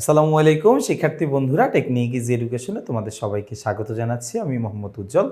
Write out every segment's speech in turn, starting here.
আসসালামু আলাইকুম, শিক্ষার্থী বন্ধুরা টেকনিক ইজ এডুকেশনে তোমাদের সবাইকে স্বাগত জানাচ্ছি। আমি মোহাম্মদ উজ্জ্বল।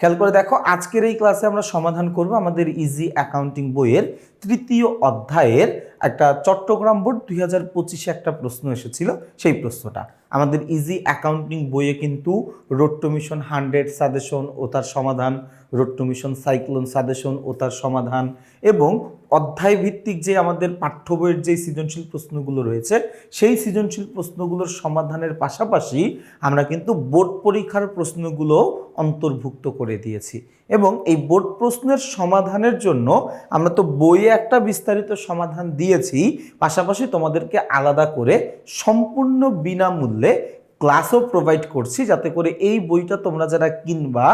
খেয়াল করে দেখো, আজকের এই ক্লাসে আমরা সমাধান করব আমাদের ইজি অ্যাকাউন্টিং বইয়ের তৃতীয় অধ্যায়ের একটা চট্টগ্রাম বোর্ড দুই হাজার পঁচিশে একটা প্রশ্ন এসেছিল, সেই প্রশ্নটা। আমাদের ইজি অ্যাকাউন্টিং বইয়ে কিন্তু রোড মিশন হান্ড্রেড সাজেশন ও তার সমাধান রোড মিশন সাইক্লোন সাজেশন ও তার সমাধান এবং অধ্যায় ভিত্তিক যে আমাদের পাঠ্য বইয়ের যে সৃজনশীল প্রশ্নগুলো রয়েছে, সেই সৃজনশীল প্রশ্নগুলোর সমাধানের পাশাপাশি আমরা কিন্তু বোর্ড পরীক্ষার প্রশ্নগুলো অন্তর্ভুক্ত করে দিয়েছি এবং এই বোর্ড প্রশ্নের সমাধানের জন্য আমরা তো বইয়ে একটা বিস্তারিত সমাধান দিয়েছি, পাশাপাশি তোমাদেরকে আলাদা করে সম্পূর্ণ বিনামূল্যে ক্লাসও প্রোভাইড করছি যাতে করে এই বইটা তোমরা যারা কিনবা,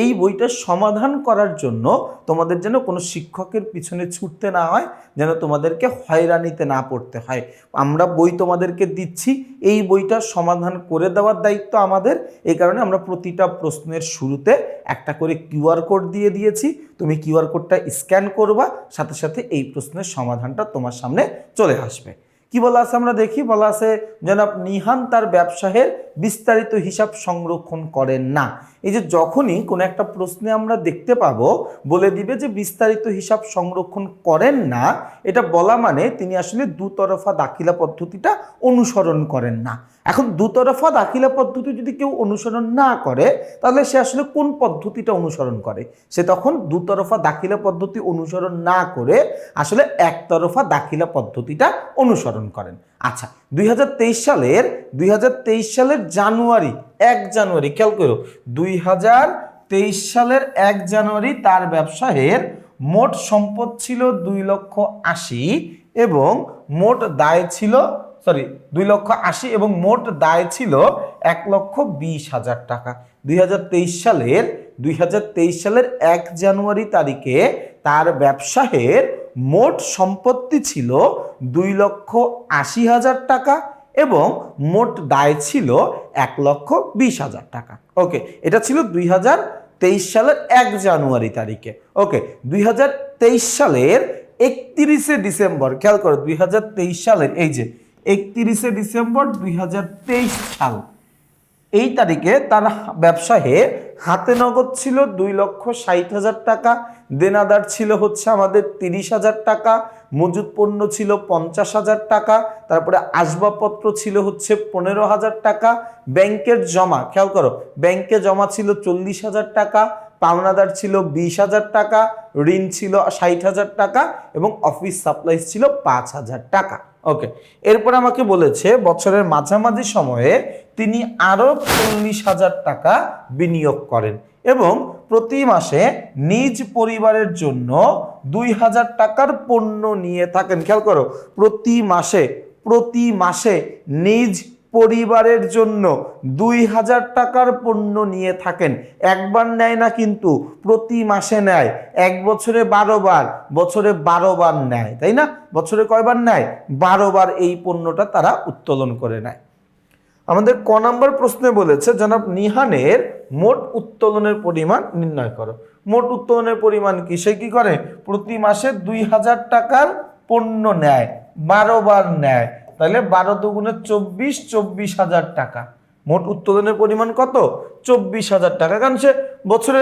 এই বইটা সমাধান করার জন্য তোমাদের যেন কোনো শিক্ষকের পিছনে ছুটতে না হয়, যেন তোমাদেরকে হয়রানিতে না পড়তে হয়। আমরা বই তোমাদেরকে দিচ্ছি, এই বইটা সমাধান করে দেওয়ার দায়িত্ব আমাদের। এই কারণে আমরা প্রতিটা প্রশ্নের শুরুতে একটা করে কিউআর কোড দিয়ে দিয়েছি। তুমি কিউআর কোডটা স্ক্যান করবা, সাথে সাথে এই প্রশ্নের সমাধানটা তোমার সামনে চলে আসবে। কি বলা আছে আমরা দেখি? বলা আছে জনাব নিহান তার ব্যবসায়ের বিস্তারিত হিসাব সংরক্ষণ করেন না। এই যে যখনই কোনো একটা প্রশ্নে আমরা দেখতে পাবো, বলে দিবে যে বিস্তারিত হিসাব সংরক্ষণ করেন না, এটা বলা মানে তিনি আসলে দুতরফা দাখিলা পদ্ধতিটা অনুসরণ করেন না। এখন দুতরফা দাখিলা পদ্ধতি যদি কেউ অনুসরণ না করে, তাহলে সে আসলে কোন পদ্ধতিটা অনুসরণ করে? সে তখন দুতরফা দাখিলা পদ্ধতি অনুসরণ না করে, আসলে একতরফা দাখিলা পদ্ধতিটা অনুসরণ করেন। আচ্ছা দুই হাজার তেইশ সালের, দুই হাজার তেইশ সালের জানুয়ারি, এক জানুয়ারি, খেয়াল করো, দুই হাজার তেইশ সালের এক জানুয়ারি তার ব্যবসায়ের মোট সম্পদ ছিল দুই লক্ষ আশি এবং মোট দায় ছিল সরি দুই লক্ষ আশি এবং মোট দায় ছিল এক লক্ষ বিশ হাজার টাকা। দুই হাজার তেইশ সালের, দুই হাজার তেইশ সালের এক জানুয়ারি তারিখে তার ব্যবসায়ের মোট সম্পত্তি ছিল দুই লক্ষ আশি হাজার টাকা এবং মোট দায় ছিল এক লক্ষ বিশ হাজার টাকা। ওকে, এটা ছিল দুই হাজার তেইশ সালের এক জানুয়ারি তারিখে। ওকে, দুই হাজার তেইশ সালের একত্রিশে ডিসেম্বর, খেয়াল করো, দুই হাজার তেইশ সালের, এই যে, একত্রিশে ডিসেম্বর দুই হাজার তেইশ সাল। এই তারিখে তার ব্যবসায়ে হাতে নগদ ছিল দুই লক্ষ ষাট হাজার টাকা দেনাদার ছিল হচ্ছে আমাদের তিরিশ হাজার টাকা মজুদ পণ্য ছিল পঞ্চাশ হাজার টাকা, তারপরে আসবাবপত্র ছিল হচ্ছে পনেরো হাজার টাকা, ব্যাংকের জমা, খেয়াল করো, ব্যাংকে জমা ছিল চল্লিশ হাজার টাকা, পাওনাদার ছিল বিশ হাজার টাকা, ঋণ ছিল ষাট হাজার টাকা এবং অফিস সাপ্লাইস ছিল পাঁচ হাজার টাকা। ওকে, এরপর আমাকে বলেছে বছরের মাঝামাঝি সময়ে তিনি আরও চল্লিশ হাজার টাকা বিনিয়োগ করেন এবং প্রতি মাসে নিজ পরিবারের জন্য দুই হাজার টাকার পণ্য নিয়ে থাকেন। খেয়াল করো, প্রতি মাসে প্রতি মাসে নিজ পরিবারের জন্য দুই হাজার টাকার পণ্য নিয়ে থাকেন। একবার নেয় না কিন্তু, প্রতি মাসে নেয়। এক বছরে বারো বার, বছরে বারো বার নেয়, তাই না? বছরে কয়বার নেয়? বারো বার এই পণ্যটা তারা উত্তোলন করে নেয়। আমাদের ক নম্বর প্রশ্নে বলেছে, জনাব নিহানের মোট উত্তোলনের পরিমাণ নির্ণয় করো। মোট উত্তোলনের পরিমাণ কি? সে কী করে? প্রতি মাসে দুই হাজার টাকার পণ্য নেয়, বারো বার নেয়। তাহলে বারো দুগুণে চব্বিশ চব্বিশ হাজার টাকা। মোট উত্তোলনের পরিমাণ কত? চব্বিশ হাজার টাকা। কারণ সে বছরে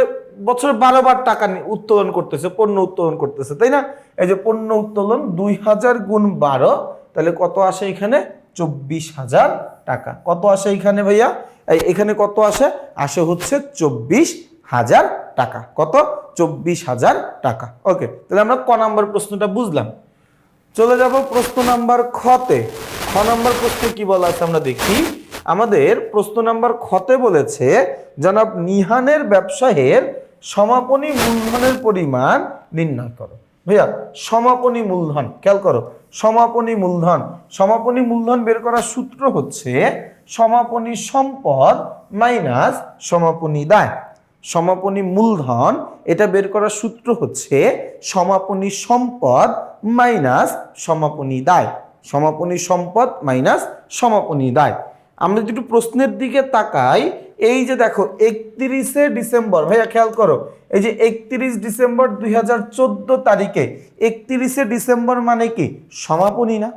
বছরে বারো বার টাকা উত্তোলন করতেছে, পণ্য উত্তোলন করতেছে, তাই না? এই যে পণ্য উত্তোলন দুই হাজার গুণ বারো, তাহলে কত আসে এখানে? চব্বিশ হাজার টাকা। কত আসে এখানে ভাইয়া? এখানে কত আসে? আসে হচ্ছে চব্বিশ হাজার টাকা। কত? চব্বিশ হাজার টাকা। ওকে, তাহলে আমরা ক নাম্বার প্রশ্নটা বুঝলাম। চলে যাব প্রশ্ন নাম্বার খতে খ নাম্বার প্রশ্নে কি বলা আছে আমরা দেখি। আমাদের প্রশ্ন নাম্বার খতে বলেছে, জনাব নিহানের ব্যবসায়ের সমাপনী মূলধনের পরিমাণ নির্ণয় করো। ভাইয়া, সমাপনী মূলধন, খেয়াল করো, সমাপনী মূলধন সমাপনী মূলধন বের করার সূত্র হচ্ছে সমাপনী সম্পদ মাইনাস সমাপনী দায়। সমাপনী মূলধন, এটা বের করার সূত্র হচ্ছে সমাপনী সম্পদ মাইনাস সমাপনী দায়। সমাপনী সম্পদ মাইনাস সমাপনী দায়। আমরা যদি প্রশ্নের দিকে তাকাই এই যে দেখো, একত্রিশে ডিসেম্বর, ভাইয়া খেয়াল করো, এই যে একত্রিশ ডিসেম্বর দু হাজার চোদ্দ তারিখে, একত্রিশে ডিসেম্বর মানে কি? সমাপনী না?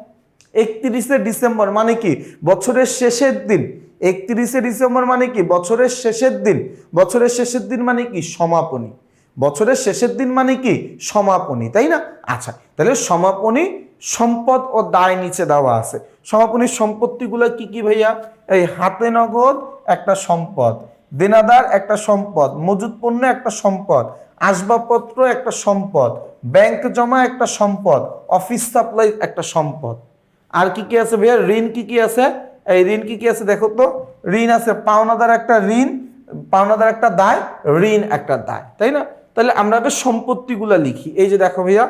একত্রিশে ডিসেম্বর মানে কি? বছরের শেষের দিন। একত্রিশে ডিসেম্বর মানে কি? বছরের শেষের দিন। বছরের শেষের দিন মানে কি? সমাপনী। বছরের শেষের দিন মানে কি? সমাপনী, তাই না? আচ্ছা তাহলে সমাপনী সম্পদ ও দায় নিচে দেওয়া আছে। সমাপনীর সম্পত্তিগুলো কি কি ভাইয়া? এই হাতে নগদ একটা সম্পদ, দেনাদার একটা সম্পদ মজুদ পণ্য একটা সম্পদ, আসবাবপত্র একটা সম্পদ ব্যাংক জমা একটা সম্পদ অফিস সাপ্লাই একটা সম্পদ। আর কি কি আছে ভাইয়া? ঋণ কি কি আছে? এই ঋণ কি কি আছে দেখো তো? ঋণ আছে, পাওনাদার একটা ঋণ, পাওনাদার একটা দায়, ঋণ একটা দায়, তাই না? তাহলে আমরা আগে সম্পত্তিগুলো লিখি, এই যে দেখো ভাইয়া,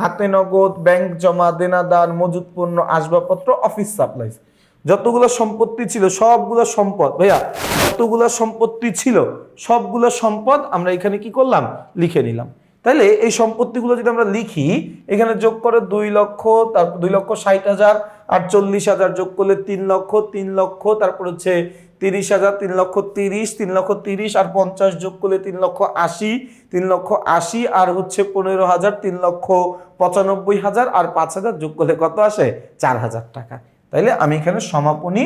হাতে নগদ ব্যাংক জমা, দেনাদার মজুত পণ্য আসবাবপত্র অফিস সাপ্লাইজ যতগুলো সম্পত্তি ছিল, সবগুলো সম্পদ, ভাইয়া, যতগুলো সম্পত্তি ছিল, সবগুলো সম্পদ আমরা এখানে কি করলাম? লিখে নিলাম। তাইলে এই সম্পত্তিগুলো যদি আমরা লিখি, এখানে যোগ করে দুই লক্ষ তারপর দুই লক্ষ ষাট হাজার আর চল্লিশ হাজার যোগ করলে তিন লক্ষ তিন লক্ষ, তারপর হচ্ছে তিরিশ হাজার, তিন লক্ষ তিরিশ, তিন লক্ষ তিরিশ, আর পঞ্চাশ যোগ করলে তিন লক্ষ আশি, তিন লক্ষ আশি, আর হচ্ছে পনেরো হাজার, তিন লক্ষ পঁচানব্বই হাজার, আর পাঁচ হাজার যোগ করলে কত আসে? চার হাজার টাকা। তাইলে আমি এখানে সমাপনী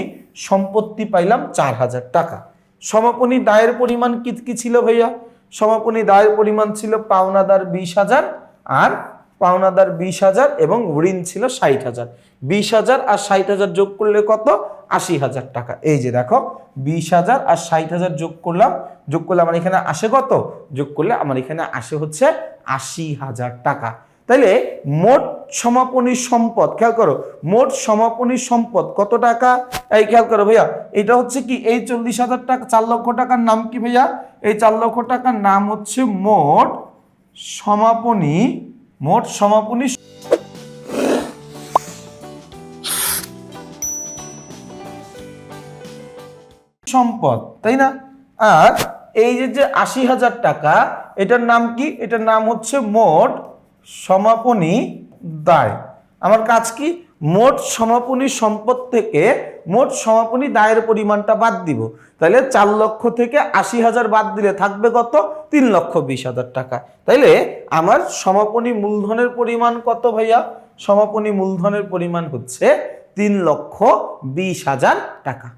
সম্পত্তি পাইলাম চার হাজার টাকা। সমাপনী দায়ের পরিমাণ কি কি ছিল ভাইয়া? সমাপনী দায়ের পরিমাণ ছিল পাওনাদার বিশ হাজার আর পাওনাদার বিশ হাজার এবং ঋণ ছিল ষাট হাজার বিশ হাজার আর ষাট হাজার যোগ করলে কত? আশি হাজার টাকা। এই যে দেখো বিশ হাজার আর ষাট হাজার যোগ করলাম, যোগ করলে আমার এখানে আসে কত? যোগ করলে আমার এখানে আসে হচ্ছে আশি হাজার টাকা। তাইলে মোট সমাপনী সম্পদ, খেয়াল করো, মোট সমাপনী সম্পদ কত টাকা? এই খেয়াল করো ভাইয়া, এটা হচ্ছে কি, এই চল্লিশ হাজার টাকা, চার লক্ষ টাকার নাম কি ভাইয়া? এই চার লক্ষ টাকার নাম হচ্ছে মোট সমাপনী মোট সমাপনী সম্পদ, তাই না? আর এই যে যে আশি হাজার টাকা, এটার নাম কি? এটার নাম হচ্ছে মোট সমাপনী দায়। আমার কাজ কি? মোট সমাপনী সম্পদ থেকে, মোট সমাপনী দায়ের পরিমাণটা বাদ দিব। তাহলে চার লক্ষ থেকে আশি হাজার বাদ দিলে থাকবে কত? তিন লক্ষ বিশ হাজার টাকা। তাইলে আমার সমাপনী মূলধনের পরিমাণ কত ভাইয়া? সমাপনী মূলধনের পরিমাণ হচ্ছে তিন লক্ষ বিশ হাজার টাকা।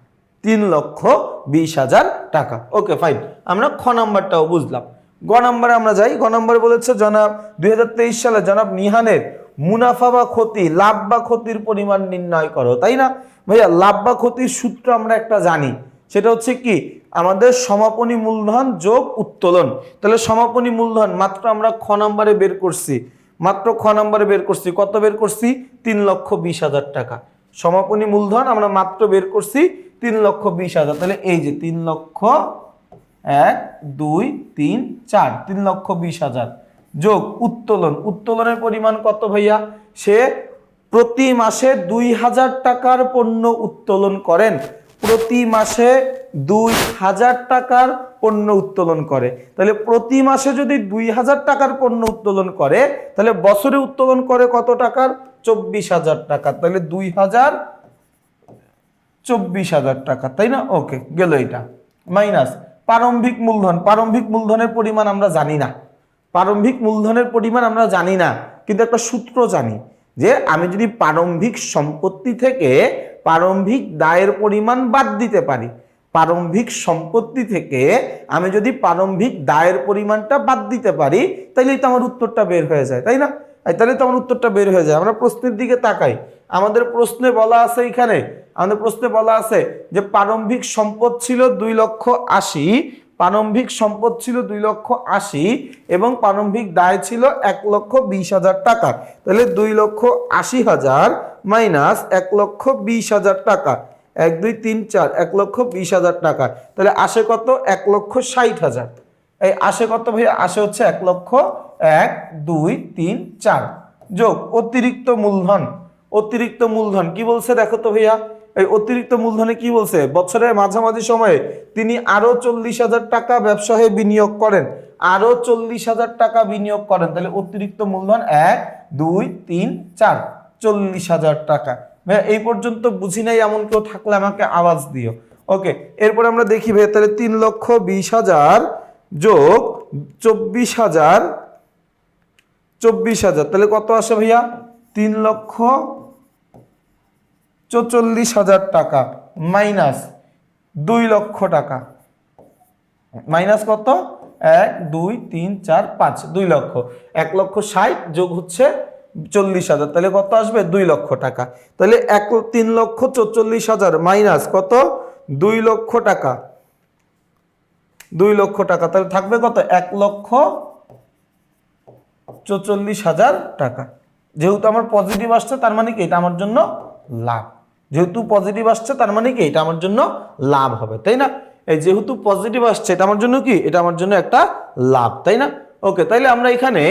তিন লক্ষ বিশ হাজার টাকা। Okay, fine. আমরা খ নাম্বারটাও বুঝলাম। গ নাম্বারে আমরা যাই। গ নাম্বারে বলেছে, জনাব দুই হাজার তেইশ সালে জনাব নিহানের মুনাফা বা ক্ষতি, লাভ বা ক্ষতির পরিমাণ নির্ণয় করো, তাই না? ভাইয়া, লাভ বা ক্ষতির সূত্র আমরা একটা জানি। সেটা হচ্ছে কি? আমাদের সমাপনী মূলধন যোগ উত্তোলন। তাহলে সমাপনী মূলধন, মাত্র আমরা খ নাম্বারে বের করছি। মাত্র খ নাম্বারে বের করছি, কত বের করছি? তিন লক্ষ বিশ হাজার টাকা। সমাপনী মূলধন আমরা মাত্র বের করছি, তিন লক্ষ বিশ হাজার। তাহলে এই যে তিন লক্ষ এক, দুই, তিন, চার, তিন লক্ষ বিশ হাজার। যোগ, উত্তোলন। উত্তোলনের পরিমাণ কত ভাইয়া? সে প্রতি মাসে দুই হাজার টাকার পণ্য উত্তোলন করেন। প্রতি মাসে দুই হাজার টাকার পণ্য উত্তোলন করে। তাহলে প্রতি মাসে যদি দুই হাজার টাকার পণ্য উত্তোলন করে, তাহলে বছরে উত্তোলন করে কত টাকার? চব্বিশ হাজার টাকা তাহলে দুই হাজার চব্বিশ হাজার টাকা। তাই না? ওকে, গেল এটা। মাইনাস। প্রারম্ভিক মূলধন, প্রারম্ভিক মূলধনের পরিমাণ আমরা জানি না। প্রারম্ভিক মূলধনের পরিমাণ আমরা জানি না, কিন্তু একটা সূত্র জানি যে আমি যদি প্রারম্ভিক সম্পত্তি থেকে প্রারম্ভিক দায়ের পরিমাণ বাদ দিতে পারি, প্রারম্ভিক সম্পত্তি থেকে আমি যদি প্রারম্ভিক দায়ের পরিমাণটা বাদ দিতে পারি তাহলেই তো আমার উত্তরটা বের হয়ে যায়, তাই না? তাহলে তো আমার উত্তরটা বের হয়ে যায়। আমরা প্রশ্নের দিকে তাকাই। আমাদের প্রশ্নে বলা আছে এখানে আমাদের প্রশ্নে বলা আছে যে প্রারম্ভিক সম্পদ ছিল দুই লক্ষ আশি, প্রারম্ভিক সম্পদ ছিল দুই লক্ষ আশি এবং প্রারম্ভিক দায় ছিল এক লক্ষ বিশ হাজার টাকা। তাহলে দুই লক্ষ আশি হাজার মাইনাস এক লক্ষ বিশ হাজার টাকা। এক, দুই, তিন, চার, এক লক্ষ বিশ হাজার টাকা। তাহলে আসে কত? এক লক্ষ ষাট হাজার। এই আসে কত ভাই আসে হচ্ছে এক লক্ষ এক, দুই, তিন, চার। যোগ, অতিরিক্ত মূলধন। অতিরিক্ত মূলধন। কি বলছে দেখো তো ভাইয়া? এই অতিরিক্ত মূলধনে কি বলছে? বছরের মাঝামাঝি সময়ে তিনি আরও চল্লিশ হাজার টাকা ব্যবসায় বিনিয়োগ করেন। আরও চল্লিশ হাজার টাকা বিনিয়োগ করেন। তাহলে অতিরিক্ত মূলধন এক, দুই, তিন, চার, চল্লিশ হাজার টাকা। ভাইয়া, এই পর্যন্ত বুঝি নাই, এমন কেউ থাকলে আমাকে আওয়াজ দিও। ওকে, এরপর আমরা দেখি ভাইয়া, তাহলে তিন লক্ষ বিশ হাজার যোগ চব্বিশ হাজার চব্বিশ হাজার। তাহলে কত আসে ভাইয়া? তিন লক্ষ চৌচল্লিশ হাজার টাকা মাইনাস দুই লক্ষ টাকা। মাইনাস কত? এক, দুই, তিন, চার, পাঁচ, দুই লক্ষ। এক লক্ষ ষাট যোগ হচ্ছে চল্লিশ হাজার। তাহলে কত আসবে? দুই লক্ষ টাকা। তাহলে এক, তিন লক্ষ চল্লিশ হাজার মাইনাস কত? দুই লক্ষ টাকা। দুই লক্ষ টাকা। তাহলে থাকবে কত? এক লক্ষ চৌচল্লিশ হাজার টাকা। যেহেতু আমার পজিটিভ আসছে, তার মানে কি? এটা আমার জন্য লাভ। যেহেতু পজিটিভ আসছে, তার মানে কি? এটা আমার জন্য লাভ হবে, তাই না? এই যেহেতু পজিটিভ আসছে, এটা আমার জন্য কি? এটা আমার জন্য একটা লাভ, তাই না? ওকে তাইলে আমরা এখানে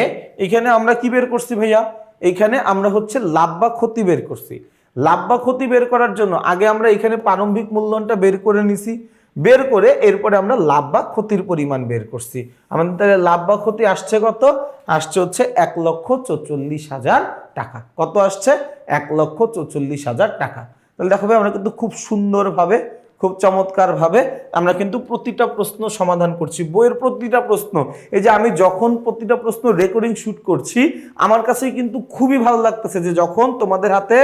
এখানে আমরা কি বের করছি ভাইয়া? এইখানে আমরা হচ্ছে লাভ বা ক্ষতি বের করছি। লাভ বা ক্ষতি বের করার জন্য আগে আমরা এখানে প্রারম্ভিক মূল্যায়নটা বের করে নিছি, বের করে এরপরে আমরা লাভ বা ক্ষতির পরিমাণ বের করছি। আমাদের তাহলে লাভ বা ক্ষতি আসছে কত? আসছে হচ্ছে এক লক্ষ চৌচল্লিশ হাজার টাকা। কত আসছে? এক লক্ষ চৌচল্লিশ হাজার টাকা। তাহলে দেখো ভাই, আমরা কিন্তু খুব সুন্দরভাবে, খুব চমৎকারভাবে আমরা কিন্তু প্রতিটা প্রশ্ন সমাধান করছি। বইয়ের প্রতিটা প্রশ্ন, এই যে আমি যখন প্রতিটা প্রশ্ন রেকর্ডিং শ্যুট করছি, আমার কাছে কিন্তু খুবই ভালো লাগতেছে যে যখন তোমাদের হাতে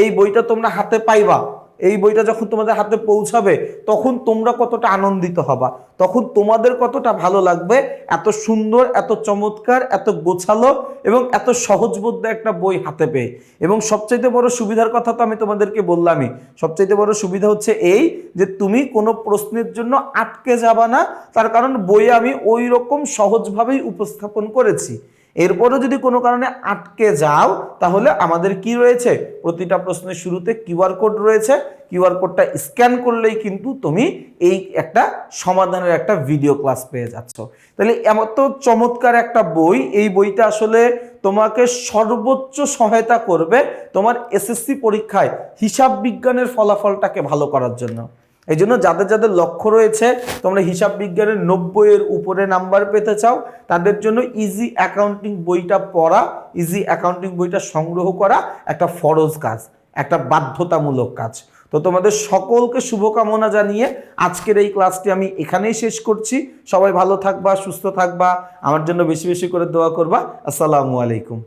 এই বইটা তোমরা হাতে পাইবা এই বইটা যখন তোমাদের হাতে পৌঁছাবে, তখন তোমরা কতটা আনন্দিত হবা, তখন তোমাদের কতটা ভালো লাগবে, এত সুন্দর, এত চমৎকার, এত গোছালো এবং এত সহজবোধ্য একটা বই হাতে পেয়ে। এবং সবচাইতে বড় সুবিধার কথা তো আমি তোমাদেরকে বললামই, সবচাইতে বড় সুবিধা হচ্ছে এই যে তুমি কোনো প্রশ্নের জন্য আটকে যাবা না, তার কারণ বইয়ে আমি ওই রকম সহজভাবেই উপস্থাপন করেছি। এরপরও যদি কোনো কারণে আটকে যাও, তাহলে আমাদের কি রয়েছে? প্রতিটা প্রশ্নের শুরুতে কিউআর কোড রয়েছে। কিউআর কোডটা স্ক্যান করলেই কিন্তু তুমি এই একটা সমাধানের একটা ভিডিও ক্লাস পেয়ে যাচ্ছ। তাহলে এমন তো চমৎকার একটা বই। এই বইটা আসলে তোমাকে সর্বোচ্চ সহায়তা করবে তোমার এসএসসি পরীক্ষায় হিসাব বিজ্ঞানের ফলাফলটাকে ভালো করার জন্য। এই জন্য যাদের যাদের লক্ষ্য রয়েছে, তোমরা হিসাব বিজ্ঞানের নব্বইয়ের উপরে নাম্বার পেতে চাও। তাদের জন্য ইজি অ্যাকাউন্টিং বইটা পড়া ইজি অ্যাকাউন্টিং বইটা সংগ্রহ করা একটা ফরজ কাজ, একটা বাধ্যতামূলক কাজ। তো তোমাদের সকলকে শুভকামনা জানিয়ে আজকের এই ক্লাসটি আমি এখানেই শেষ করছি। সবাই ভালো থাকবা, সুস্থ থাকবা, আমার জন্য বেশি বেশি করে দোয়া করবা। আসসালামু আলাইকুম।